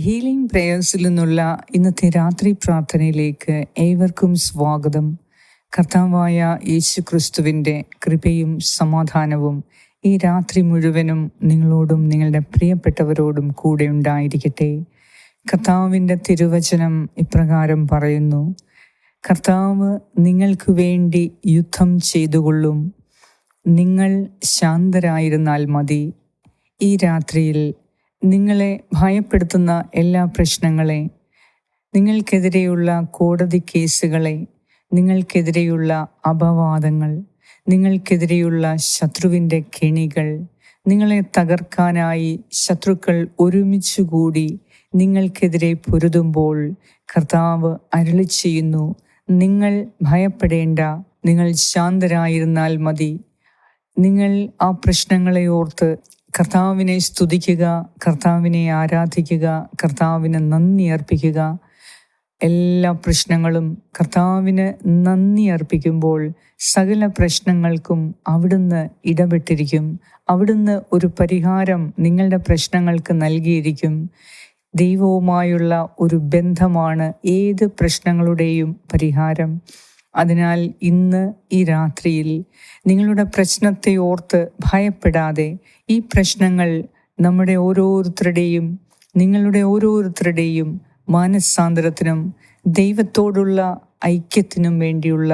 Healing പ്രേയേഴ്സിൽ നിന്നുള്ള ഇന്നത്തെ രാത്രി പ്രാർത്ഥനയിലേക്ക് ഏവർക്കും സ്വാഗതം. കർത്താവായ യേശു ക്രിസ്തുവിന്റെ കൃപയും സമാധാനവും ഈ രാത്രി മുഴുവനും നിങ്ങളോടും നിങ്ങളുടെ പ്രിയപ്പെട്ടവരോടും കൂടെ ഉണ്ടായിരിക്കട്ടെ. കർത്താവിന്റെ തിരുവചനം ഇപ്രകാരം പറയുന്നു കർത്താവ് നിങ്ങൾക്ക് വേണ്ടി യുദ്ധം ചെയ്തുകൊള്ളും. നിങ്ങൾ ശാന്തരായിരുന്നാൽ മതി. ഈ രാത്രിയിൽ നിങ്ങളെ ഭയപ്പെടുത്തുന്ന എല്ലാ പ്രശ്നങ്ങളെ നിങ്ങൾക്കെതിരെയുള്ള കോടതി കേസുകളെ നിങ്ങൾക്കെതിരെയുള്ള അപവാദങ്ങൾ നിങ്ങൾക്കെതിരെയുള്ള ശത്രുവിന്റെ കെണികൾ നിങ്ങളെ തകർക്കാനായി ശത്രുക്കൾ ഒരുമിച്ചുകൂടി നിങ്ങൾക്കെതിരെ പൊരുതുമ്പോൾ കർത്താവ് അരളി ചെയ്യുന്നു നിങ്ങൾ ഭയപ്പെടേണ്ട നിങ്ങൾ ശാന്തരായിരുന്നാൽ മതി. നിങ്ങൾ ആ പ്രശ്നങ്ങളെ ഓർത്ത് കർത്താവിനെ സ്തുതിക്കുക കർത്താവിനെ ആരാധിക്കുക കർത്താവിന് നന്ദി അർപ്പിക്കുക. എല്ലാ പ്രശ്നങ്ങളും കർത്താവിന് നന്ദി അർപ്പിക്കുമ്പോൾ സകല പ്രശ്നങ്ങൾക്കും അവിടുന്ന് ഇടപെട്ടിരിക്കും. അവിടുന്ന് ഒരു പരിഹാരം നിങ്ങളുടെ പ്രശ്നങ്ങൾക്ക് നൽകിയിരിക്കും. ദൈവവുമായുള്ള ഒരു ബന്ധമാണ് ഏത് പ്രശ്നങ്ങളുടെയും പരിഹാരം. അതിനാൽ ഇന്ന് ഈ രാത്രിയിൽ നിങ്ങളുടെ പ്രശ്നത്തെ ഓർത്ത് ഭയപ്പെടാതെ ഈ പ്രശ്നങ്ങൾ നമ്മുടെ ഓരോരുത്തരുടെയും നിങ്ങളുടെ ഓരോരുത്തരുടെയും മാനസാന്തരത്തിനും ദൈവത്തോടുള്ള ഐക്യത്തിനും വേണ്ടിയുള്ള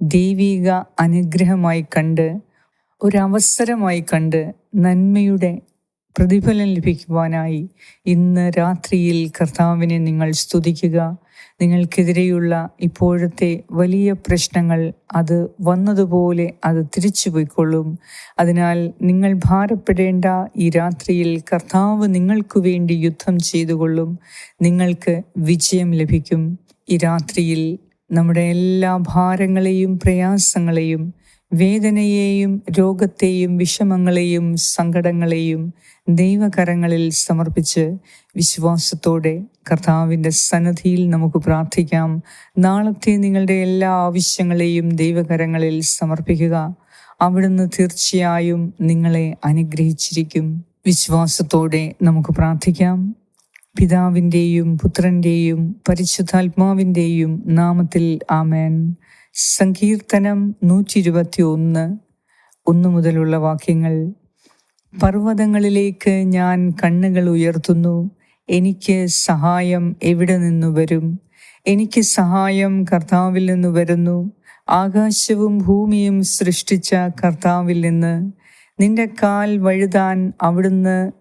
ദൈവിക അനുഗ്രഹമായി കണ്ട് ഒരവസരമായി കണ്ട് നന്മയുടെ പ്രതിഫലം ലഭിക്കുവാനായി ഇന്ന് രാത്രിയിൽ കർത്താവിനെ നിങ്ങൾ സ്തുതിക്കുക. നിങ്ങൾക്കെതിരെയുള്ള ഇപ്പോഴത്തെ വലിയ പ്രശ്നങ്ങൾ അത് വന്നതുപോലെ അത് തിരിച്ചു പോയിക്കൊള്ളും. അതിനാൽ നിങ്ങൾ ഭാരപ്പെടേണ്ട ഈ രാത്രിയിൽ കർത്താവ് നിങ്ങൾക്കു വേണ്ടി യുദ്ധം ചെയ്തുകൊള്ളും. നിങ്ങൾക്ക് വിജയം ലഭിക്കും. ഈ രാത്രിയിൽ നമ്മുടെ എല്ലാ ഭാരങ്ങളെയും പ്രയാസങ്ങളെയും വേദനയെയും രോഗത്തെയും വിഷമങ്ങളെയും സങ്കടങ്ങളെയും ദൈവകരങ്ങളിൽ സമർപ്പിച്ച് വിശ്വാസത്തോടെ കർത്താവിന്റെ സന്നദ്ധിയിൽ നമുക്ക് പ്രാർത്ഥിക്കാം. നാളത്തെ നിങ്ങളുടെ എല്ലാ ആവശ്യങ്ങളെയും ദൈവകരങ്ങളിൽ സമർപ്പിക്കുക. അവിടുന്ന് തീർച്ചയായും നിങ്ങളെ അനുഗ്രഹിച്ചിരിക്കും. വിശ്വാസത്തോടെ നമുക്ക് പ്രാർത്ഥിക്കാം. പിതാവിന്റെയും പുത്രന്റെയും പരിശുദ്ധാത്മാവിന്റെയും നാമത്തിൽ ആമേൻ. സങ്കീർത്തനം നൂറ്റി ഇരുപത്തി ഒന്ന് ഒന്നു മുതലുള്ള വാക്യങ്ങൾ പർവതങ്ങളിലേക്ക് ഞാൻ കണ്ണുകൾ ഉയർത്തുന്നു. എനിക്ക് സഹായം എവിടെ നിന്നു വരും? എനിക്ക് സഹായം കർത്താവിൽ നിന്ന് വരുന്നു. ആകാശവും ഭൂമിയും സൃഷ്ടിച്ച കർത്താവിൽ നിന്ന് നിന്റെ കാൽ വഴുതാൻ അവിടുന്ന്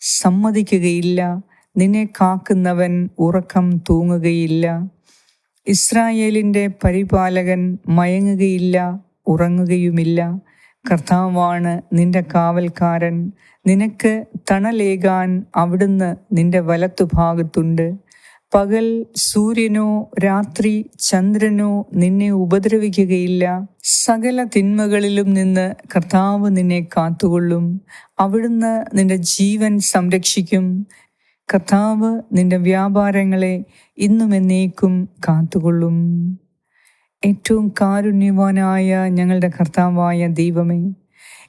സമ്മതിക്കുകയില്ല. നിന്നെ കാക്കുന്നവൻ ഉറക്കം തൂങ്ങുകയില്ല. ഇസ്രായേലിന്റെ പരിപാലകൻ മയങ്ങുകയില്ല ഉറങ്ങുകയുമില്ല. കർത്താവാണ് നിന്റെ കാവൽക്കാരൻ. നിനക്ക് തണലേകാൻ അവിടുന്ന് നിന്റെ വലത്തുഭാഗത്തുണ്ട്. പകൽ സൂര്യനോ രാത്രി ചന്ദ്രനോ നിന്നെ ഉപദ്രവിക്കുകയില്ല. സകല തിന്മകളിലും നിന്ന് കർത്താവ് നിന്നെ കാത്തുകൊള്ളും. അവിടുന്ന് നിന്റെ ജീവൻ സംരക്ഷിക്കും. കർത്താവ് നിന്റെ വ്യാപാരങ്ങളെ ഇന്നും എന്നേക്കും കാത്തുകൊള്ളും. ഏറ്റവും കാരുണ്യവാനായ ഞങ്ങളുടെ കർത്താവായ ദൈവമേ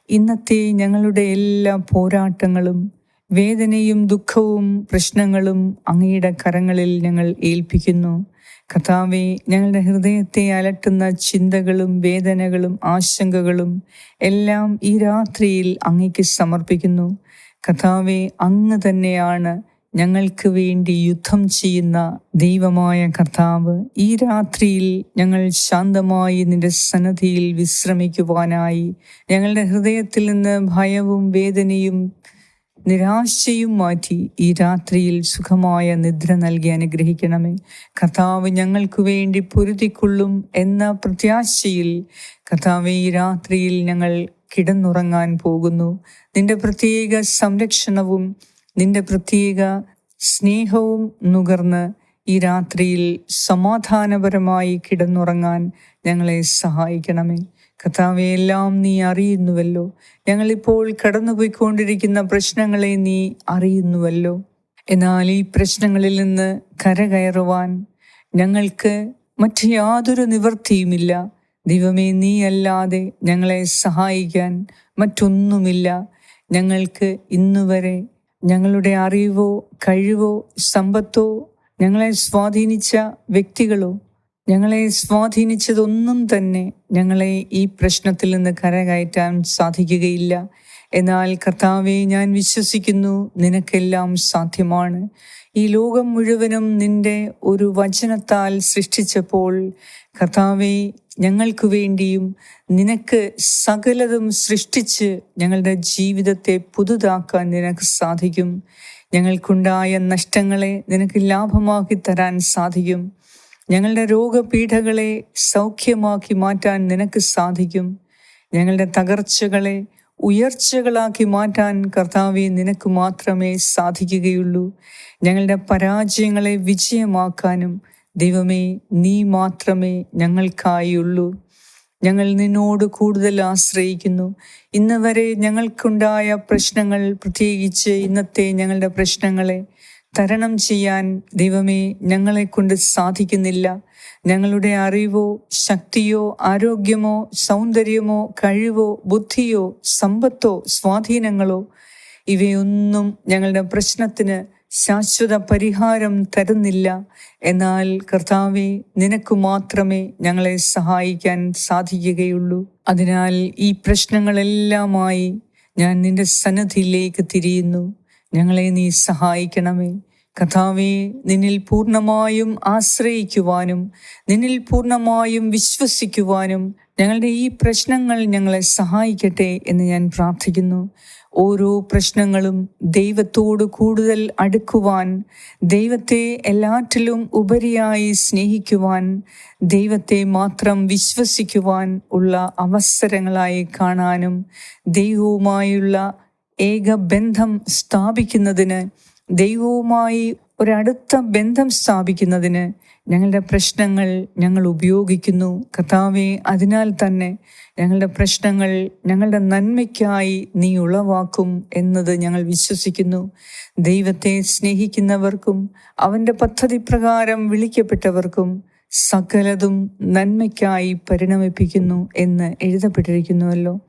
ഇന്നത്തെ ഞങ്ങളുടെ എല്ലാ പോരാട്ടങ്ങളും വേദനയും ദുഃഖവും പ്രശ്നങ്ങളും അങ്ങയുടെ കരങ്ങളിൽ ഞങ്ങൾ ഏൽപ്പിക്കുന്നു. കർത്താവെ ഞങ്ങളുടെ ഹൃദയത്തെ അലട്ടുന്ന ചിന്തകളും വേദനകളും ആശങ്കകളും എല്ലാം ഈ രാത്രിയിൽ അങ്ങയ്ക്ക് സമർപ്പിക്കുന്നു. കർത്താവെ അങ്ങ് തന്നെയാണ് ഞങ്ങൾക്ക് വേണ്ടി യുദ്ധം ചെയ്യുന്ന ദൈവമായ കർത്താവ് ഈ രാത്രിയിൽ ഞങ്ങൾ ശാന്തമായി നിന്റെ സന്നദ്ധിയിൽ വിശ്രമിക്കുവാനായി ഞങ്ങളുടെ ഹൃദയത്തിൽ നിന്ന് ഭയവും വേദനയും നിരാശയും മാറ്റി ഈ രാത്രിയിൽ സുഖമായ നിദ്ര നൽകി അനുഗ്രഹിക്കണമേ. കർത്താവ് ഞങ്ങൾക്ക് വേണ്ടി പൊരുതിക്കൊള്ളും എന്ന പ്രത്യാശയിൽ കർത്താവ് ഈ രാത്രിയിൽ ഞങ്ങൾ കിടന്നുറങ്ങാൻ പോകുന്നു. നിന്റെ പ്രത്യേക സംരക്ഷണവും നിന്റെ പ്രത്യേക സ്നേഹവും നുകർന്ന് ഈ രാത്രിയിൽ സമാധാനപരമായി കിടന്നുറങ്ങാൻ ഞങ്ങളെ സഹായിക്കണമേ. കർത്താവെ എല്ലാം നീ അറിയുന്നുവല്ലോ. ഞങ്ങളിപ്പോൾ കടന്നുപോയിക്കൊണ്ടിരിക്കുന്ന പ്രശ്നങ്ങളെ നീ അറിയുന്നുവല്ലോ. എന്നാൽ ഈ പ്രശ്നങ്ങളിൽ നിന്ന് കരകയറുവാൻ ഞങ്ങൾക്ക് മറ്റ് യാതൊരു നിവൃത്തിയുമില്ല. ദൈവമേ നീ അല്ലാതെ ഞങ്ങളെ സഹായിക്കാൻ മറ്റൊന്നുമില്ല. ഞങ്ങൾക്ക് ഇന്നുവരെ ഞങ്ങളുടെ അറിവോ കഴിവോ സമ്പത്തോ ഞങ്ങളെ സ്വാധീനിച്ച വ്യക്തികളോ ഞങ്ങളെ സ്വാധീനിച്ചതൊന്നും തന്നെ ഞങ്ങളെ ഈ പ്രശ്നത്തിൽ നിന്ന് കരകയറ്റാൻ സാധിക്കുകയില്ല. എന്നാൽ കർത്താവെ ഞാൻ വിശ്വസിക്കുന്നു നിനക്കെല്ലാം സാധ്യമാണ്. ഈ ലോകം മുഴുവനും നിന്റെ ഒരു വചനത്താൽ സൃഷ്ടിച്ചപ്പോൾ കർത്താവെ ഞങ്ങൾക്ക് വേണ്ടിയും നിനക്ക് സകലതും സൃഷ്ടിച്ച് ഞങ്ങളുടെ ജീവിതത്തെ പുതുതാക്കാൻ നിനക്ക് സാധിക്കും. ഞങ്ങൾക്കുണ്ടായ നഷ്ടങ്ങളെ നിനക്ക് ലാഭമാക്കി തരാൻ സാധിക്കും. ഞങ്ങളുടെ രോഗപീഠകളെ സൗഖ്യമാക്കി മാറ്റാൻ നിനക്ക് സാധിക്കും. ഞങ്ങളുടെ തകർച്ചകളെ ഉയർച്ചകളാക്കി മാറ്റാൻ കർത്താവെ നിനക്ക് മാത്രമേ സാധിക്കുകയുള്ളൂ. ഞങ്ങളുടെ പരാജയങ്ങളെ വിജയമാക്കാനും ദൈവമേ നീ മാത്രമേ ഞങ്ങൾക്കായുള്ളൂ ഞങ്ങൾ നിന്നോട് കൂടുതൽ ആശ്രയിക്കുന്നു. ഇന്ന് വരെ ഞങ്ങൾക്കുണ്ടായ പ്രശ്നങ്ങൾ പ്രത്യേകിച്ച് ഇന്നത്തെ ഞങ്ങളുടെ പ്രശ്നങ്ങളെ തരണം ചെയ്യാൻ ദൈവമേ ഞങ്ങളെ കൊണ്ട് സാധിക്കുന്നില്ല. ഞങ്ങളുടെ അറിവോ ശക്തിയോ ആരോഗ്യമോ സൗന്ദര്യമോ കഴിവോ ബുദ്ധിയോ സമ്പത്തോ സ്വാധീനങ്ങളോ ഇവയൊന്നും ഞങ്ങളുടെ പ്രശ്നത്തിന് ശാശ്വത പരിഹാരം തരുന്നില്ല. എന്നാൽ കർത്താവെ നിനക്ക് മാത്രമേ ഞങ്ങളെ സഹായിക്കാൻ സാധിക്കുകയുള്ളൂ. അതിനാൽ ഈ പ്രശ്നങ്ങളെല്ലാമായി ഞാൻ നിന്റെ സന്നദ്ധിയിലേക്ക് തിരിയുന്നു. ഞങ്ങളെ നീ സഹായിക്കണമേ. കഥാവെ നിന്നിൽ പൂർണമായും ആശ്രയിക്കുവാനും നിന്നിൽ പൂർണമായും വിശ്വസിക്കുവാനും ഞങ്ങളുടെ ഈ പ്രശ്നങ്ങൾ ഞങ്ങളെ സഹായിക്കട്ടെ എന്ന് ഞാൻ പ്രാർത്ഥിക്കുന്നു. ഓരോ പ്രശ്നങ്ങളും ദൈവത്തോട് കൂടുതൽ അടുക്കുവാൻ ദൈവത്തെ എല്ലാറ്റിലും ഉപരിയായി സ്നേഹിക്കുവാൻ ദൈവത്തെ മാത്രം വിശ്വസിക്കുവാൻ ഉള്ള അവസരങ്ങളായി കാണാനും ദൈവവുമായുള്ള ഏക ബന്ധം സ്ഥാപിക്കുന്നതിന് ദൈവവുമായി ഒരടുത്ത ബന്ധം സ്ഥാപിക്കുന്നതിന് ഞങ്ങളുടെ പ്രശ്നങ്ങൾ ഞങ്ങൾ ഉപയോഗിക്കുന്നു. കർത്താവെ അതിനാൽ തന്നെ ഞങ്ങളുടെ പ്രശ്നങ്ങൾ ഞങ്ങളുടെ നന്മയ്ക്കായി നീ ഉളവാക്കും എന്നത് ഞങ്ങൾ വിശ്വസിക്കുന്നു. ദൈവത്തെ സ്നേഹിക്കുന്നവർക്കും അവന്റെ പദ്ധതി പ്രകാരം വിളിക്കപ്പെട്ടവർക്കും സകലതും നന്മയ്ക്കായി പരിണമിപ്പിക്കുന്നു എന്ന് എഴുതപ്പെട്ടിരിക്കുന്നുവല്ലോ.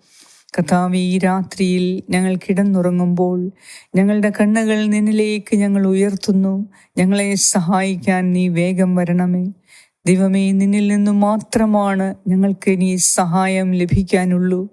കഥാവ് ഈ രാത്രിയിൽ ഞങ്ങൾ കിടന്നുറങ്ങുമ്പോൾ ഞങ്ങളുടെ കണ്ണുകൾ നിന്നിലേക്ക് ഞങ്ങൾ ഉയർത്തുന്നു. ഞങ്ങളെ സഹായിക്കാൻ നീ വേഗം വരണമേ. ദൈവമേ നിന്നിൽ നിന്നു മാത്രമാണ് ഞങ്ങൾക്ക് നീ സഹായം ലഭിക്കാനുള്ളൂ.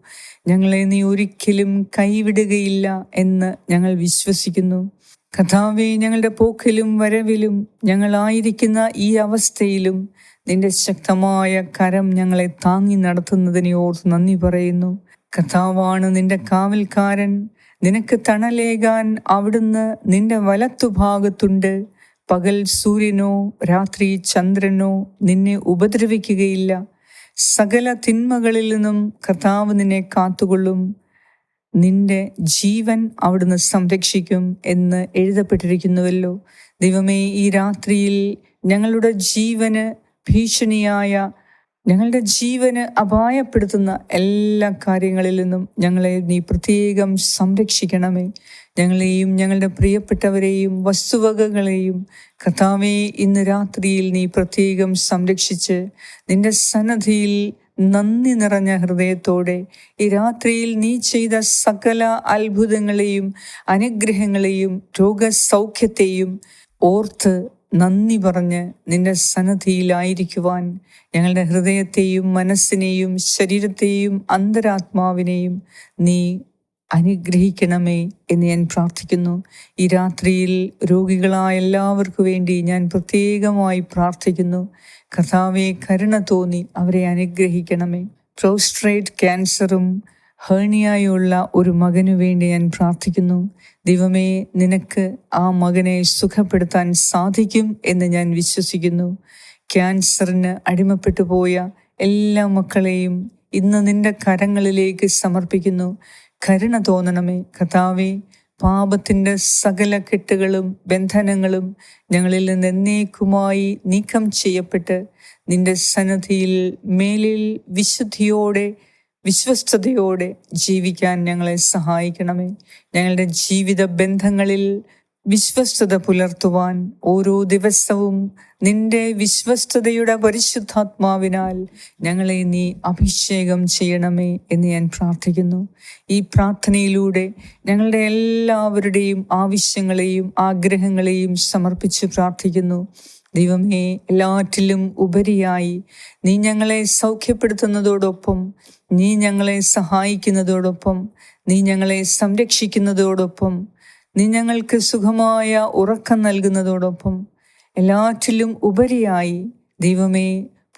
ഞങ്ങളെ നീ ഒരിക്കലും കൈവിടുകയില്ല എന്ന് ഞങ്ങൾ വിശ്വസിക്കുന്നു. കഥാവെ ഞങ്ങളുടെ പോക്കിലും വരവിലും ഞങ്ങളായിരിക്കുന്ന ഈ അവസ്ഥയിലും നിന്റെ ശക്തമായ കരം ഞങ്ങളെ താങ്ങി നടത്തുന്നതിനെ ഓർത്ത് നന്ദി പറയുന്നു. കഥാവാണ് നിന്റെ കാവൽക്കാരൻ. നിനക്ക് തണലേകാൻ അവിടുന്ന് നിന്റെ വലത്തുഭാഗത്തുണ്ട്. പകൽ സൂര്യനോ രാത്രി ചന്ദ്രനോ നിന്നെ ഉപദ്രവിക്കുകയില്ല. സകല തിന്മകളിൽ നിന്നും കർത്താവ് നിന്നെ കാത്തുകൊള്ളും. നിന്റെ ജീവൻ അവിടുന്ന് സംരക്ഷിക്കും എന്ന് എഴുതപ്പെട്ടിരിക്കുന്നുവല്ലോ. ദൈവമേ ഈ രാത്രിയിൽ ഞങ്ങളുടെ ജീവന് ഭീഷണിയായ ഞങ്ങളുടെ ജീവന് അപായപ്പെടുത്തുന്ന എല്ലാ കാര്യങ്ങളിൽ നിന്നും ഞങ്ങളെ നീ പ്രത്യേകം സംരക്ഷിക്കണമേ. ഞങ്ങളെയും ഞങ്ങളുടെ പ്രിയപ്പെട്ടവരെയും വസ്തുവകകളെയും കഥാവെ ഇന്ന് രാത്രിയിൽ നീ പ്രത്യേകം സംരക്ഷിച്ച് നിന്റെ സന്നദ്ധിയിൽ നന്ദി നിറഞ്ഞ ഹൃദയത്തോടെ ഈ രാത്രിയിൽ നീ ചെയ്ത സകല അത്ഭുതങ്ങളെയും അനുഗ്രഹങ്ങളെയും രോഗസൗഖ്യത്തെയും ഓർത്ത് നന്ദി പറഞ്ഞ് നിന്റെ സന്നദ്ധിയിലായിരിക്കുവാൻ ഞങ്ങളുടെ ഹൃദയത്തെയും മനസ്സിനെയും ശരീരത്തെയും അന്തരാത്മാവിനെയും നീ അനുഗ്രഹിക്കണമേ എന്ന് ഞാൻ പ്രാർത്ഥിക്കുന്നു. ഈ രാത്രിയിൽ രോഗികളായ എല്ലാവർക്കു വേണ്ടി ഞാൻ പ്രത്യേകമായി പ്രാർത്ഥിക്കുന്നു. കഥാവെ കരുണ തോന്നി അവരെ അനുഗ്രഹിക്കണമേ. പ്രോസ്ട്രേറ്റ് ക്യാൻസറും ഹേണിയായുള്ള ഒരു മകനു വേണ്ടി ഞാൻ പ്രാർത്ഥിക്കുന്നു. ദൈവമേ നിനക്ക് ആ മകനെ സുഖപ്പെടുത്താൻ സാധിക്കും എന്ന് ഞാൻ വിശ്വസിക്കുന്നു. ക്യാൻസറിന് അടിമപ്പെട്ടു പോയ എല്ലാ മക്കളെയും ഇന്ന് നിന്റെ കരങ്ങളിലേക്ക് സമർപ്പിക്കുന്നു. കരുണ തോന്നണമേ കഥാവേ പാപത്തിന്റെ സകല കെട്ടുകളും ബന്ധനങ്ങളും ഞങ്ങളിൽ നിന്ന് എന്നേക്കുമായി നീക്കം ചെയ്യപ്പെട്ട് നിന്റെ സന്നദ്ധിയിൽ മേലിൽ വിശുദ്ധിയോടെ വിശ്വസ്തയോടെ ജീവിക്കാൻ ഞങ്ങളെ സഹായിക്കണമേ. ഞങ്ങളുടെ ജീവിത ബന്ധങ്ങളിൽ വിശ്വസ്തത പുലർത്തുവാൻ ഓരോ ദിവസവും നിന്റെ വിശ്വസ്തയുടെ പരിശുദ്ധാത്മാവിനാൽ ഞങ്ങളെ നീ അഭിഷേകം ചെയ്യണമേ എന്ന് ഞാൻ പ്രാർത്ഥിക്കുന്നു. ഈ പ്രാർത്ഥനയിലൂടെ ഞങ്ങളുടെ എല്ലാവരുടെയും ആവശ്യങ്ങളെയും ആഗ്രഹങ്ങളെയും സമർപ്പിച്ച് പ്രാർത്ഥിക്കുന്നു. ദൈവമേ എല്ലാറ്റിലും ഉപരിയായി നീ ഞങ്ങളെ സൗഖ്യപ്പെടുത്തുന്നതോടൊപ്പം നീ ഞങ്ങളെ സഹായിക്കുന്നതോടൊപ്പം നീ ഞങ്ങളെ സംരക്ഷിക്കുന്നതോടൊപ്പം നീ ഞങ്ങൾക്ക് സുഖമായ ഉറക്കം നൽകുന്നതോടൊപ്പം എല്ലാറ്റിലും ഉപരിയായി ദൈവമേ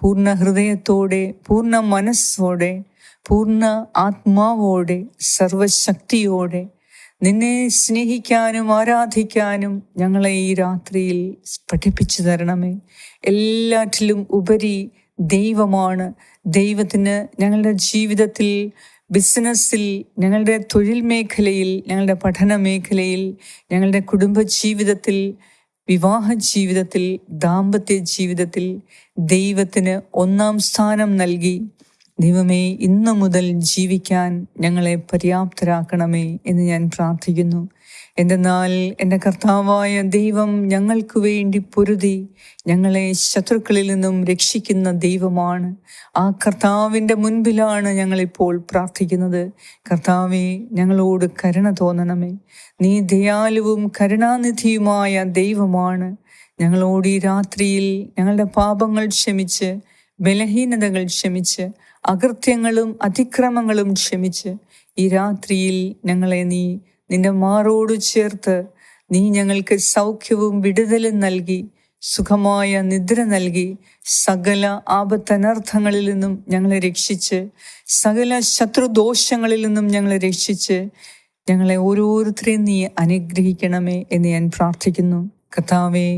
പൂർണ ഹൃദയത്തോടെ പൂർണ മനസ്സോടെ പൂർണ ആത്മാവോടെ സർവശക്തിയോടെ നിന്നെ സ്നേഹിക്കാനും ആരാധിക്കാനും ഞങ്ങളെ ഈ രാത്രിയിൽ പഠിപ്പിച്ചു തരണമേ. എല്ലാറ്റിലും ഉപരി ദൈവമാണ്. ദൈവത്തിന് ഞങ്ങളുടെ ജീവിതത്തിൽ ബിസിനസ്സിൽ ഞങ്ങളുടെ തൊഴിൽ മേഖലയിൽ ഞങ്ങളുടെ പഠന മേഖലയിൽ ഞങ്ങളുടെ കുടുംബ ജീവിതത്തിൽ വിവാഹ ജീവിതത്തിൽ ദാമ്പത്യ ജീവിതത്തിൽ ദൈവത്തിന് ഒന്നാം സ്ഥാനം നൽകി. ദൈവമേ ഇന്നു മുതൽ ജീവിക്കാൻ ഞങ്ങളെ പര്യാപ്തരാക്കണമേ എന്ന് ഞാൻ പ്രാർത്ഥിക്കുന്നു. എന്തെന്നാൽ എന്റെ കർത്താവായ ദൈവം ഞങ്ങൾക്ക് വേണ്ടി പൊരുതി ഞങ്ങളെ ശത്രുക്കളിൽ നിന്നും രക്ഷിക്കുന്ന ദൈവമാണ്. ആ കർത്താവിന്റെ മുൻപിലാണ് ഞങ്ങളിപ്പോൾ പ്രാർത്ഥിക്കുന്നത്. കർത്താവെ ഞങ്ങളോട് കരുണ തോന്നണമേ. നീ ദയാലുവും കരുണാനിധിയുമായ ദൈവമാണ്. ഞങ്ങളോട് ഈ രാത്രിയിൽ ഞങ്ങളുടെ പാപങ്ങൾ ക്ഷമിച്ച് ബലഹീനതകൾ ക്ഷമിച്ച് അകൃത്യങ്ങളും അതിക്രമങ്ങളും ക്ഷമിച്ച് ഈ രാത്രിയിൽ ഞങ്ങളെ നീ നിന്റെ മാറോട് ചേർത്ത് നീ ഞങ്ങൾക്ക് സൗഖ്യവും വിടുതലും നൽകി സുഖമായ നിദ്ര നൽകി സകല ആപത്തനർത്ഥങ്ങളിൽ നിന്നും ഞങ്ങളെ രക്ഷിച്ച് സകല ശത്രുദോഷങ്ങളിൽ നിന്നും ഞങ്ങളെ രക്ഷിച്ച് ഞങ്ങളെ ഓരോരുത്തരെയും നീ അനുഗ്രഹിക്കണമേ എന്ന് ഞാൻ പ്രാർത്ഥിക്കുന്നു. കഥാവേ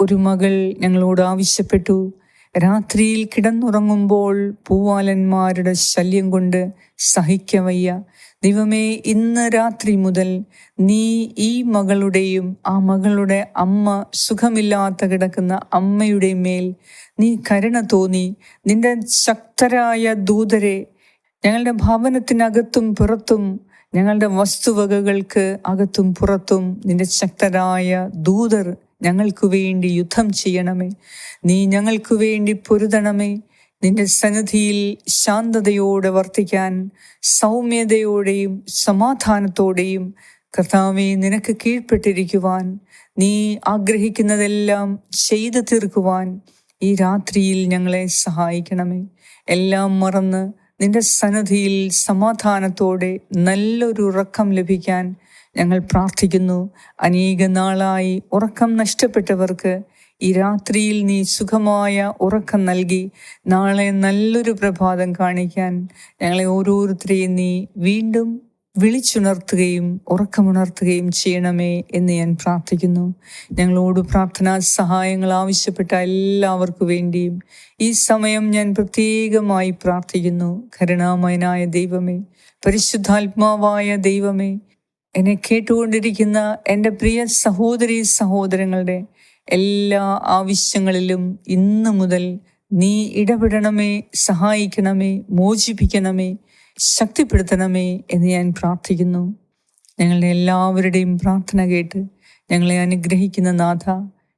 ഒരു മകൾ ഞങ്ങളോട് ആവശ്യപ്പെട്ടു. രാത്രിയിൽ കിടന്നുറങ്ങുമ്പോൾ പൂവാലന്മാരുടെ ശല്യം കൊണ്ട് സഹിക്കവയ്യ ദൈവമേ ഇന്ന് രാത്രി മുതൽ നീ ഈ മകളുടെയും ആ മകളുടെ അമ്മ സുഖമില്ലാത്ത കിടക്കുന്ന അമ്മയുടെ മേൽ നീ കരുണ തോന്നി. നിന്റെ ശക്തരായ ദൂതരെ ഞങ്ങളുടെ ഭവനത്തിനകത്തും പുറത്തും ഞങ്ങളുടെ വസ്തുവകകൾക്ക് അകത്തും പുറത്തും നിന്റെ ശക്തരായ ദൂതർ ഞങ്ങൾക്ക് വേണ്ടി യുദ്ധം ചെയ്യണമേ. നീ ഞങ്ങൾക്ക് വേണ്ടി പൊരുതണമേ. നിന്റെ സന്നിധിയിൽ ശാന്തതയോടെ വർത്തിക്കാൻ സൗമ്യതയോടെയും സമാധാനത്തോടെയും കർത്താവെ നിനക്ക് കീഴ്പ്പെട്ടിരിക്കുവാൻ നീ ആഗ്രഹിക്കുന്നതെല്ലാം ചെയ്തു തീർക്കുവാൻ ഈ രാത്രിയിൽ ഞങ്ങളെ സഹായിക്കണമേ. എല്ലാം മറന്ന് നിന്റെ സന്നദ്ധിയിൽ സമാധാനത്തോടെ നല്ലൊരു ഉറക്കം ലഭിക്കാൻ ഞങ്ങൾ പ്രാർത്ഥിക്കുന്നു. അനേക നാളായി ഉറക്കം നഷ്ടപ്പെട്ടവർക്ക് ഈ രാത്രിയിൽ നീ സുഖമായ ഉറക്കം നൽകി നാളെ നല്ലൊരു പ്രഭാതം കാണിക്കാൻ ഞങ്ങളെ ഓരോരുത്തരെയും നീ വീണ്ടും വിളിച്ചുണർത്തുകയും ഉറക്കമുണർത്തുകയും ചെയ്യണമേ എന്ന് ഞാൻ പ്രാർത്ഥിക്കുന്നു. ഞങ്ങളോട് പ്രാർത്ഥനാ സഹായങ്ങൾ ആവശ്യപ്പെട്ട എല്ലാവർക്കു വേണ്ടിയും ഈ സമയം ഞാൻ പ്രത്യേകമായി പ്രാർത്ഥിക്കുന്നു. കരുണാമയനായ ദൈവമേ പരിശുദ്ധാത്മാവായ ദൈവമേ എന്നെ കേട്ടുകൊണ്ടിരിക്കുന്ന എന്റെ പ്രിയ സഹോദരി സഹോദരങ്ങളുടെ എല്ലാ ആവശ്യങ്ങളിലും ഇന്നു മുതൽ നീ ഇടപെടണമേ സഹായിക്കണമേ മോചിപ്പിക്കണമേ ശക്തിപ്പെടുത്തണമേ എന്ന് ഞാൻ പ്രാർത്ഥിക്കുന്നു. ഞങ്ങളുടെ എല്ലാവരുടെയും പ്രാർത്ഥന കേട്ട് ഞങ്ങളെ അനുഗ്രഹിക്കുന്ന നാഥ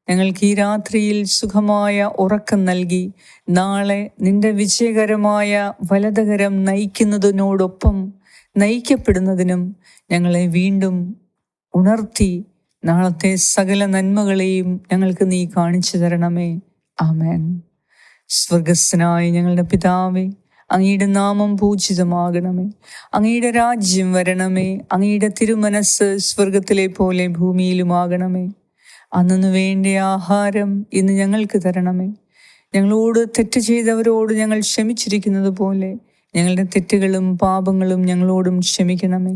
ഞങ്ങൾക്ക് ഈ രാത്രിയിൽ സുഖമായ ഉറക്കം നൽകി നാളെ നിന്റെ വിജയകരമായ വലതകരം നയിക്കുന്നതിനോടൊപ്പം നയിക്കപ്പെടുന്നതിനും ഞങ്ങളെ വീണ്ടും ഉണർത്തി നാളത്തെ സകല നന്മകളെയും ഞങ്ങൾക്ക് നീ കാണിച്ചു തരണമേ. ആമേൻ. സ്വർഗസ്സനായ ഞങ്ങളുടെ പിതാവേ അങ്ങയുടെ നാമം പൂജിതമാകണമേ. അങ്ങയുടെ രാജ്യം വരണമേ. അങ്ങയുടെ തിരുമനസ് സ്വർഗത്തിലെ പോലെ ഭൂമിയിലുമാകണമേ. അന്നു വേണ്ട ആഹാരം ഇന്ന് ഞങ്ങൾക്ക് തരണമേ. ഞങ്ങളോട് തെറ്റ് ചെയ്തവരോട് ഞങ്ങൾ ക്ഷമിച്ചിരിക്കുന്നത് പോലെ ഞങ്ങളുടെ തെറ്റുകളും പാപങ്ങളും ഞങ്ങളോടും ക്ഷമിക്കണമേ.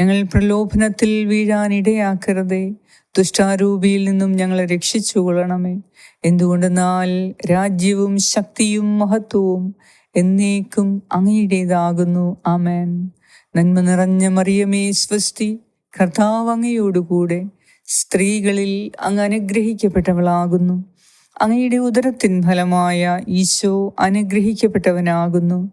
ഞങ്ങൾ പ്രലോഭനത്തിൽ വീഴാനിടയാക്കരുതേ ദുഷ്ടാരൂപിയിൽ നിന്നും ഞങ്ങളെ രക്ഷിച്ചുകൊള്ളണമേ. എന്തുകൊണ്ടെന്നാൽ രാജ്യവും ശക്തിയും മഹത്വവും എന്നേക്കും അങ്ങയുടേതാകുന്നു. ആമേൻ. നന്മ നിറഞ്ഞ മറിയമേ സ്വസ്തി കർത്താവ് അങ്ങയോടുകൂടെ സ്ത്രീകളിൽ അങ്ങ് അനുഗ്രഹിക്കപ്പെട്ടവളാകുന്നു. അങ്ങയുടെ ഉദരത്തിൻ ഫലമായ ഈശോ അനുഗ്രഹിക്കപ്പെട്ടവനാകുന്നു.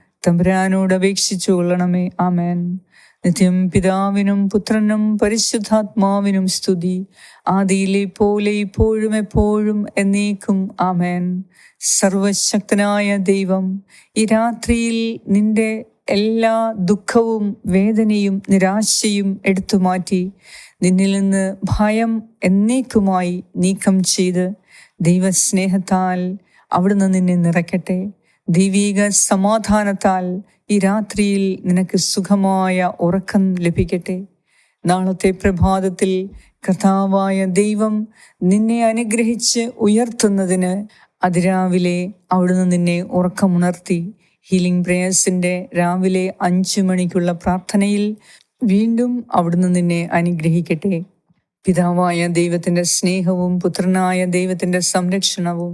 തമ്പുരാനോട് അപേക്ഷിച്ചു കൊള്ളണമേ. ആമേൻ. നിത്യം പിതാവിനും പുത്രനും പരിശുദ്ധാത്മാവിനും സ്തുതി. ആദിയിലെ പോലെ ഇപ്പോഴും എപ്പോഴും എന്നേക്കും. ആമേൻ. സർവശക്തനായ ദൈവം ഈ രാത്രിയിൽ നിന്റെ എല്ലാ ദുഃഖവും വേദനയും നിരാശയും എടുത്തു മാറ്റി നിന്നിൽ നിന്ന് ഭയം എന്നേക്കുമായി നീക്കം ചെയ്ത് ദൈവസ്നേഹത്താൽ അവിടുന്ന് നിന്നെ നിറയ്ക്കട്ടെ. ദൈവീക സമാധാനത്താൽ ഈ രാത്രിയിൽ നിനക്ക് സുഖമായ ഉറക്കം ലഭിക്കട്ടെ. നാളത്തെ പ്രഭാതത്തിൽ കഥാവായ ദൈവം നിന്നെ അനുഗ്രഹിച്ച് ഉയർത്തുന്നതിന് അതിരാവിലെ അവിടുന്ന് നിന്നെ ഉറക്കമുണർത്തി. ഹീലിംഗ് പ്രേയേഴ്സിന്റെ രാവിലെ അഞ്ചു മണിക്കുള്ള പ്രാർത്ഥനയിൽ വീണ്ടും അവിടുന്ന് നിന്നെ അനുഗ്രഹിക്കട്ടെ. പിതാവായ ദൈവത്തിന്റെ സ്നേഹവും പുത്രനായ ദൈവത്തിന്റെ സംരക്ഷണവും